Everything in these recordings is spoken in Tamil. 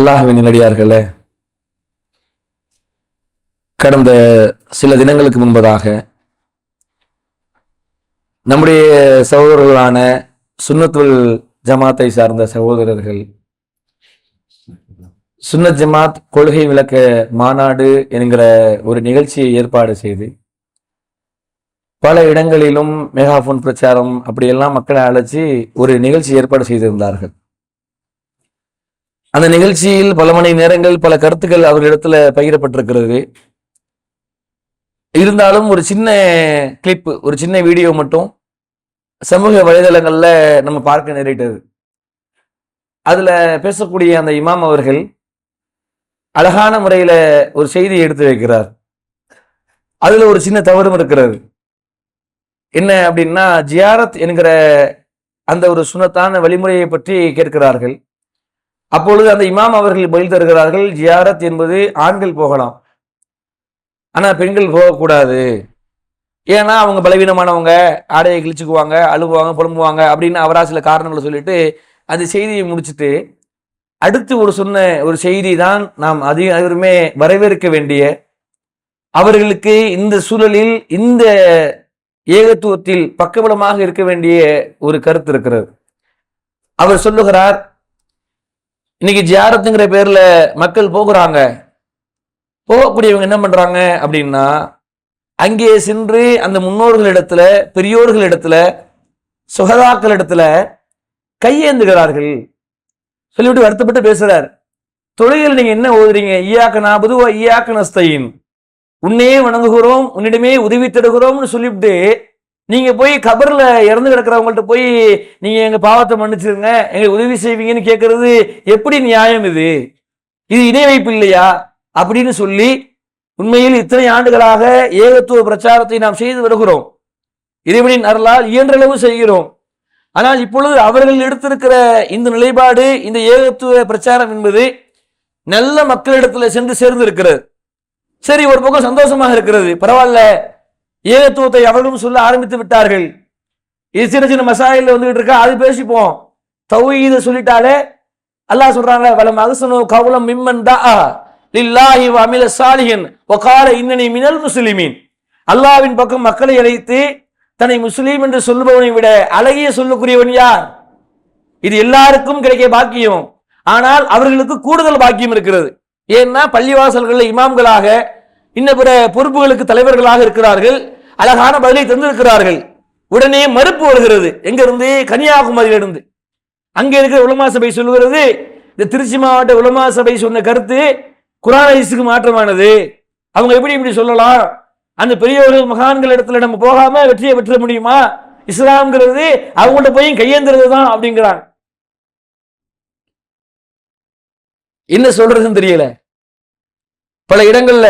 அல்லாஹுவின் நிலடியார்களே. கடந்த சில தினங்களுக்கு முன்பதாக நம்முடைய சகோதரர்களான சுன்னத்துல் ஜமாத்தை சார்ந்த சகோதரர்கள் சுன்னத் ஜமாத் கொள்கை விளக்க மாநாடு என்கிற ஒரு நிகழ்ச்சியை ஏற்பாடு செய்து பல இடங்களிலும் மெகாஃபோன் பிரச்சாரம் அப்படியெல்லாம் மக்களை அழைச்சி ஒரு நிகழ்ச்சி ஏற்பாடு செய்திருந்தார்கள். அந்த நிகழ்ச்சியில் பல மணி நேரங்கள் பல கருத்துக்கள் அவர்களிடத்துல பகிரப்பட்டிருக்கிறது. இருந்தாலும் ஒரு சின்ன கிளிப் ஒரு சின்ன வீடியோ மட்டும் சமூக வலைதளங்கள்ல நம்ம பார்க்க நேரிட்டது. அதுல பேசக்கூடிய அந்த இமாம் அவர்கள் அழகான முறையில ஒரு செய்தியை எடுத்து வைக்கிறார். அதுல ஒரு சின்ன தவறும் இருக்கிறது. என்ன அப்படின்னா ஜியாரத் என்கிற அந்த ஒரு சுனத்தான வழிமுறையை பற்றி கேட்கிறார்கள். அப்பொழுது அந்த இமாம் அவர்கள் பதில் தருகிறார்கள் ஜியாரத் என்பது ஆண்கள் போகலாம். ஆனால் பெண்கள் போகக்கூடாது. ஏன்னா அவங்க பலவீனமானவங்க ஆடையை கிழிச்சுக்குவாங்க அழுவாங்க புலம்புவாங்க அப்படின்னு அவரா சில காரணங்களை சொல்லிட்டு அந்த செய்தியை முடிச்சுட்டு அடுத்து ஒரு சொன்ன ஒரு செய்தி தான் நாம் அதிக அனைவருமே வரவேற்க வேண்டிய அவர்களுக்கு இந்த சூழலில் இந்த ஏகத்துவத்தில் பக்கபலமாக இருக்க வேண்டிய ஒரு கருத்து இருக்கிறது. அவர் சொல்லுகிறார் இன்னைக்கு ஜியாரத்துங்கிற பேர்ல மக்கள் போகிறாங்க. போகக்கூடியவங்க என்ன பண்றாங்க அப்படின்னா அங்கே சென்று அந்த முன்னோர்களிடத்துல பெரியோர்களிடத்துல சுகதாக்களிடத்துல கையேந்துகிறார்கள். சொல்லிவிட்டு வருத்தப்பட்டு பேசுறார். தொழிலில் நீங்க என்ன ஓதுறீங்க? ஈயாக்க நாபது ஈயாக்க நஸ்தையின். உன்னையே வணங்குகிறோம் உன்னிடமே உதவி தருகிறோம்னு சொல்லிவிட்டு நீங்கள் போய் கபரில் இறந்து கிடக்கிறவங்கள்ட்ட போய் நீங்கள் எங்கள் பாவத்தை மன்னிச்சிருங்க எங்களுக்கு உதவி செய்வீங்கன்னு கேட்குறது எப்படி நியாயம் இது? இது இணை வைப்பு இல்லையா? அப்படின்னு சொல்லி உண்மையில் இத்தனை ஆண்டுகளாக ஏகத்துவ பிரச்சாரத்தை நாம் செய்து வருகிறோம். இறைவனின் அருளால் இயன்றளவு செய்கிறோம். ஆனால் இப்பொழுது அவர்கள் எடுத்திருக்கிற இந்த நிலைப்பாடு இந்த ஏகத்துவ பிரச்சாரம் என்பது நல்ல மக்களிடத்தில் சென்று சேர்ந்து இருக்கிறது சரி ஒரு பக்கம் சந்தோஷமாக இருக்கிறது. பரவாயில்ல ஏகத்துவத்தை அவர்களும் சொல்ல ஆரம்பித்து விட்டார்கள். இது சின்ன சின்ன மசாயில் வந்துகிட்டு இருக்கா? அது பேசிப்போம். தௌஹீத சொல்லிட்டாலே அல்லாஹ் சொல்றாங்க வலம் அகசனு கவுலம் மிம்மன் தா லில்லாஹி வ அமில சாலிஹின் வகால இன்னனி மினல் முஸ்லிமீன். அல்லாஹ்வின் பக்கம் மக்களை அழைத்து தன்னை முஸ்லீம் என்று சொல்லுபவனை விட அழகிய சொல்லக்கூடியவன் யார்? இது எல்லாருக்கும் கிடைக்க பாக்கியம். ஆனால் அவர்களுக்கு கூடுதல் பாக்கியம் இருக்கிறது. ஏன்னா பள்ளிவாசல்களில் இமாம்களாக இன்ன பிற பொறுப்புகளுக்கு தலைவர்களாக இருக்கிறார்கள் அழகான பதிலை தந்திருக்கிறார்கள். உடனே மறுப்பு வருகிறது. எங்கிருந்து? கன்னியாகுமரியிலிருந்து. அங்கே இருக்கிற உலமா சபை சொல்லுகிறது இந்த திருச்சி மாவட்ட உலமா சபை சொன்ன கருத்து குரானிசுக்கு மாற்றமானது. அவங்க எப்படி இப்படி சொல்லலாம்? அந்த பெரியவர்கள் மகான்கள் இடத்துல நம்ம போகாம வெற்றியை பெற்ற முடியுமா? இஸ்லாம்ங்கிறது அவங்கள்ட்ட போய் கையேந்துறது தான் அப்படிங்கிறாங்க. என்ன சொல்றதுன்னு தெரியல. பல இடங்கள்ல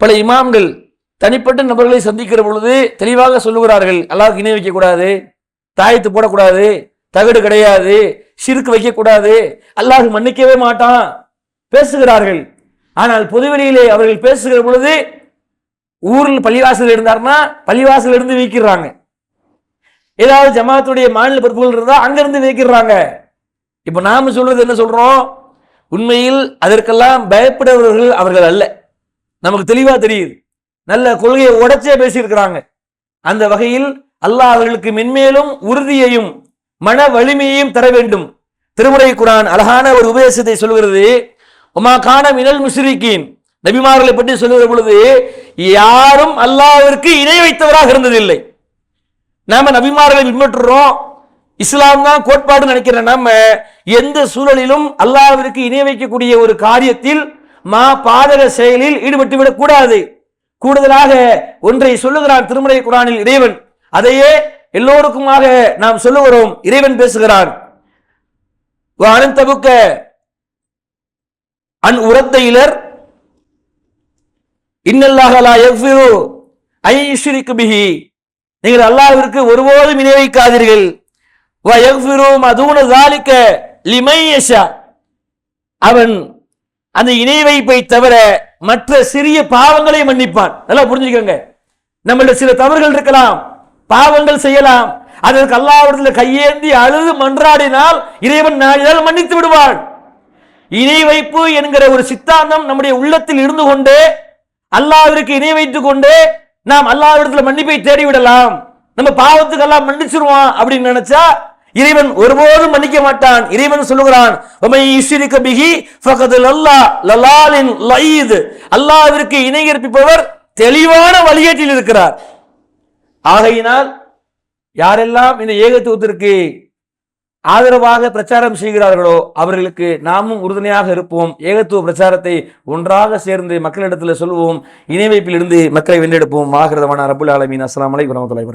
பல இமாம்கள் தனிப்பட்ட நபர்களை சந்திக்கிற பொழுது தெளிவாக சொல்லுகிறார்கள். அல்லாவுக்கு இணை வைக்கக்கூடாது தாயத்து போடக்கூடாது தகடு கிடையாது சிறுக்கு வைக்கக்கூடாது. அல்லாஹ் மன்னிக்கவே மாட்டான். பேசுகிறார்கள். ஆனால் பொதுவெளியிலே அவர்கள் பேசுகிற பொழுது ஊரில் பள்ளிவாசல் இருந்தார்னா பள்ளிவாசல் இருந்து வீக்கிறாங்க ஏதாவது ஜமாத்துடைய மாநில பொறுப்புகள் இருந்தால் அங்கிருந்து வீக்கிறாங்க இப்போ நாம சொல்றது என்ன சொல்றோம்? உண்மையில் அதற்கெல்லாம் பயப்படுபவர்கள் அவர்கள் அல்ல. நமக்கு தெளிவாக தெரியுது. நல்ல கொள்கையை உடச்சே பேசியிருக்கிறாங்க. அந்த வகையில் அல்லாஹ் அவர்களுக்கு மென்மேலும் உறுதியையும் மன வலிமையையும் தர வேண்டும். திருமுறை குரான் அழகான ஒரு உபதேசத்தை சொல்கிறது. உமா கான மினல் முஸ்ரிக்கீன் நபிமார்களை பற்றி சொல்லுகிற பொழுது யாரும் அல்லாவிற்கு இணை வைத்தவராக இருந்ததில்லை. நாம நபிமார்களை பின்பற்றுறோம். இஸ்லாம் தான் கோட்பாடு நினைக்கிற நம்ம எந்த சூழலிலும் அல்லாவிற்கு இணை வைக்கக்கூடிய ஒரு காரியத்தில் மா பாதக செயலில் ஈடுபட்டு விடக்கூடாது கூடுதலாக ஒன்றை சொல்லுகிறான் திருமலை குரானில் இறைவன். அதையே எல்லோருக்குமாக நாம் சொல்லுகிறோம் இறைவன் பேசுகிறான். அனந்தபுக்க அன் உரத்த இலர் இன்னல்லாகலா யக்ஃபிரு ஐ யுஷ்ரிக்கு பிஹி. நீங்கள் அல்லாஹிற்கு ஒருபோதும் இணை வைக்காதீர்கள். வ யக்ஃபிரு தாலிக்க ஸாலிக அவன் அந்த இணை வைப்பை தவிர மற்ற சிறிய பாவங்களை மன்னிப்பான். நல்லா புரிஞ்சுக்கோங்க. நம்மள்ட்ட சில தவறுகள் இருக்கலாம். பாவங்கள் செய்யலாம். அதற்கு அல்லாவிடத்தில் கையேந்தி அழுது மன்றாடினால் இறைவன் நாடினால் மன்னித்து விடுவான். இணை வைப்பு என்கிற ஒரு சித்தாந்தம் நம்முடைய உள்ளத்தில் இருந்து கொண்டு அல்லாவிற்கு இணை வைத்துக் கொண்டு நாம் அல்லாவிடத்துல மன்னிப்பை தேடி விடலாம் நம்ம பாவத்துக்கெல்லாம் மன்னிச்சிருவோம் அப்படின்னு நினைச்சா இறைவன் ஒருபோதும் மன்னிக்க மாட்டான். இறைவன் சொல்லுகிறான் உமை யுஷ்ரிக பிஹி ஃபகதுல் அல்லாஹ் லலாலின் லயீத். இணை தெளிவான வழியேற்றில் இருக்கிறார். ஆகையினால் யாரெல்லாம் இந்த ஏகத்துவத்திற்கு ஆதரவாக பிரச்சாரம் செய்கிறார்களோ அவர்களுக்கு நாமும் உறுதுணையாக இருப்போம். ஏகத்துவ பிரச்சாரத்தை ஒன்றாக சேர்ந்து மக்களிடத்தில் சொல்லுவோம் இணை வைப்பிலிருந்து மக்களை வென்றெடுப்போம். ஆகிறதமான ரபுல் ஆலமீன். அஸ்ஸலாமு அலைக்கும் வரமத்துல்லாஹி